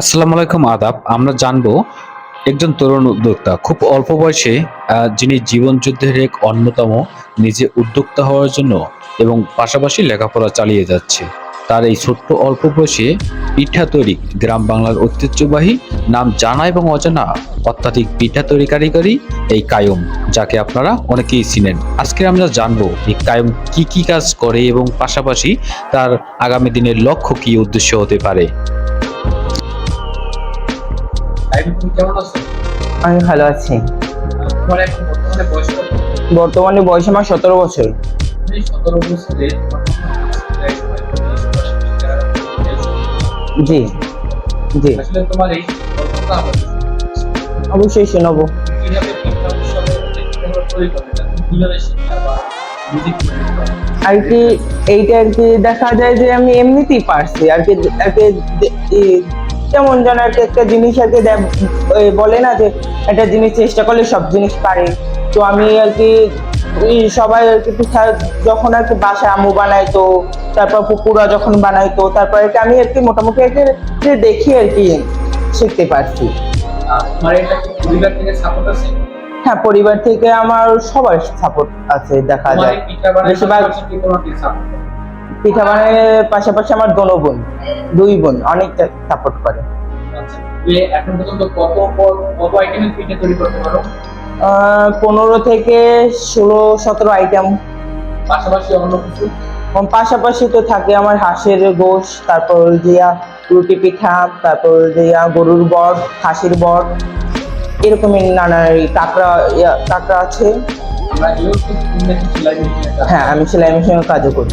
আসসালামু আলাইকুম, আদাব। আমরা জানব একজন তরুণ উদ্যোক্তা। খুব অল্প বয়সে যিনি জীবন যুদ্ধের এক অন্যতম নিজে উদ্যোক্তা হওয়ার জন্য এবং পাশাপাশি লেখাপড়া চালিয়ে যাচ্ছে। তার এই ছোট্ট অল্প বয়সে পিঠা তৈরি, গ্রাম বাংলার ঐতিহ্যবাহী নাম জানা এবং অজানা অত্যাধিক পিঠা তৈরি কারিগরি এই কায়ম, যাকে আপনারা অনেকেই চিনেন। আজকে আমরা জানব এই কায়ম কি কি কাজ করে এবং পাশাপাশি তার আগামী দিনের লক্ষ্য কি উদ্দেশ্য হতে পারে। কেমন আছো? আমি ভালো আছি। তোমার এখন বর্তমানে বয়স কত? বর্তমানে বয়স আমার সতেরো বছর। সতেরো বছরে জি জি। আসলে তোমার এই অবশ্যই শোনাবো? আর কি এইটা আর কি দেখা যায় যে আমি এমনিতেই পারছি। আর কি আর কেমন যেন কি একটা জিনিস আর কি বলে না যে একটা জিনিস চেষ্টা করলে সব জিনিস পারে। তো আমি আর কি সবাই আর কি পিঠা যখন আর কি বাসায় আমু বানাইতো তারপর পুকুরা যখন বানাইতো তারপর আর কি আমি আর কি মোটামুটি আর কি দেখি আর কি শিখতে পারছি। হ্যাঁ পরিবার থেকে আমার সবার সাপোর্ট আছে দেখা যায়। বেশিরভাগ- পিঠা বানানোর পাশাপাশি আমার দোনো বোন দুই বোন অনেকটা সাপোর্ট করে। আচ্ছা এখন পর্যন্ত কত কত আইটেমের পিঠা তৈরি করতে পারো? আহ, পনেরো থেকে ষোলো সতেরো আইটেম পাশাপাশি অন্য কিছু? পাশাপাশি তো থাকে আমার হাঁসের গোশ তারপর দিয়া রুটি পিঠা তারপর দিয়া গরুর বট খাসির বট এরকমই নানা কাঁকড়া ইয়া- কাঁকড়া আছে। হ্যাঁ আমি সেলাই মেশিনের কাজও করি।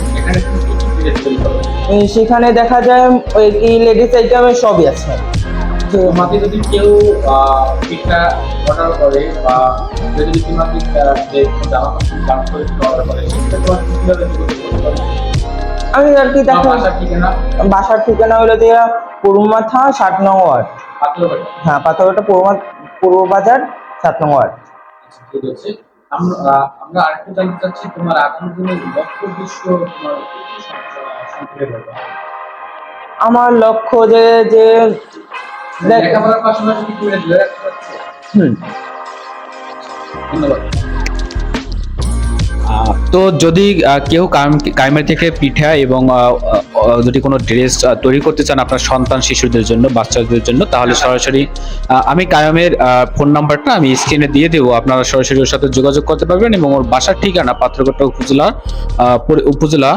এই সেখানে দেখা যায় কি লেডিস আইটেমে সবই আছে। তোমাকে যদি কেউ অর্ডার করে বা যদি তোমাকে জামা কাপড় করে অর্ডার করে। তোমার কীভাবে আমি আর কি দেখা বাসার ঠিকানা? হলো যে পূর্বমাথা ষাট নং ওয়ার্ড। হ্যাঁ পাথরঘাটা পূর্ব পূর্ব বাজার সাত নং ওয়ার্ড। আচ্ছা, ঠিক আছে। আমরা আরেকটু জানতে চাচ্ছি তোমার আগামী দিনের লক্ষ্য উদ্দেশ্য তোমার আমার লক্ষ্য যে যে লেখাপড়ার পাশাপাশি কি তুমি ধরে রাখতে পারছ হুম। ধন্যবাদ। তো যদি কেউ কায়েমের থেকে পিঠা এবং যদি কোনো ড্রেস তৈরি করতে চান আপনার সন্তান শিশুদের জন্য বাচ্চাদের জন্য তাহলে সরাসরি আমি কায়েমের ফোন নাম্বারটা আমি স্ক্রিনে দিয়ে দেবো। আপনারা সরাসরি ওর সাথে যোগাযোগ করতে পারবেন এবং ওর বাসার ঠিকানা পাত্রঘাটা উপজেলা উপজেলা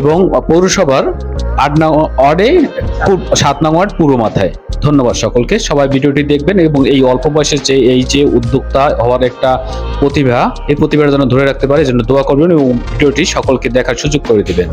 এবং পৌরসভার আট নং ওয়ার্ডে সাত নং ওয়ার্ড পূর্ব মাথায়। ধন্যবাদ সকলকে। সবাই ভিডিওটি দেখবেন এবং এই অল্প বয়সের যে এই যে উদ্যোক্তা হওয়ার একটা প্রতিভা এই প্রতিভাটা যেন ধরে রাখতে পারে যেন দোয়া করবেন এবং ভিডিওটি সকলকে দেখার সুযোগ করে দিবেন।